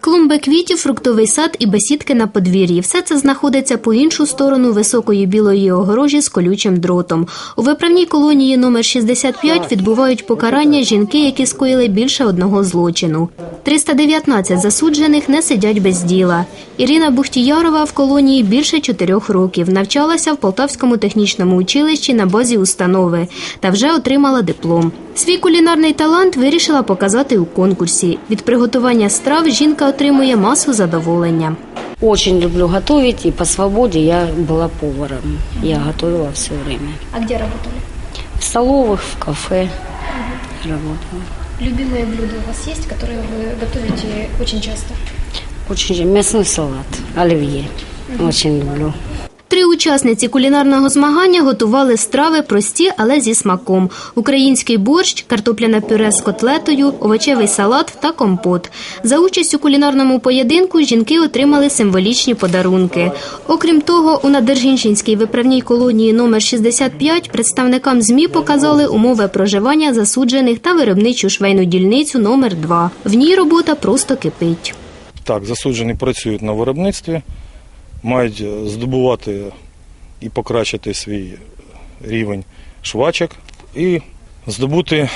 Клумби квітів, фруктовий сад і бесідки на подвір'ї. Все це знаходиться по іншу сторону високої білої огорожі з колючим дротом. У виправній колонії номер 65 відбувають покарання жінки, які скоїли більше одного злочину. 319 засуджених не сидять без діла. Ірина Бухтіярова в колонії більше чотирьох років. Навчалася в Полтавському технічному училищі на базі установи та вже отримала диплом. Свій кулінарний талант вирішила показати у конкурсі. Від приготування страв жінка отримує масу задоволення. Очень люблю готовить, и по свободе я была поваром. Я готовила все время. А де працювали? В столовых, в кафе работала. Любимые блюда у вас есть, которые вы готовите очень часто? Очень же- мясной салат, оливье. Очень люблю. Три учасниці кулінарного змагання готували страви прості, але зі смаком: український борщ, картопляне пюре з котлетою, овочевий салат та компот. За участь у кулінарному поєдинку жінки отримали символічні подарунки. Окрім того, у Надержинщинській виправній колонії номер 65 представникам ЗМІ показали умови проживання засуджених та виробничу швейну дільницю номер 2 В ній робота просто кипить. Так, засуджені працюють на виробництві, мають здобувати і покращити свій рівень швачок і здобути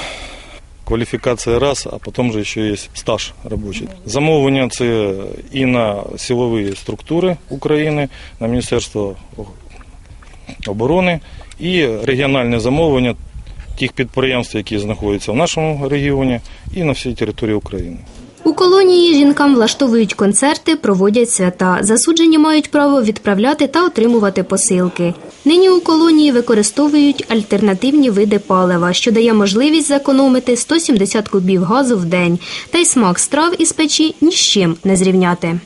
кваліфікацію раз, а потім же ще є стаж робочий. Замовлення це і на силові структури України, на Міністерство оборони, і регіональне замовлення тих підприємств, які знаходяться в нашому регіоні, і на всій території України. У колонії жінкам влаштовують концерти, проводять свята. Засуджені мають право відправляти та отримувати посилки. Нині у колонії використовують альтернативні види палива, що дає можливість зекономити 170 кубів газу в день. Та й смак страв із печі ні з чим не зрівняти.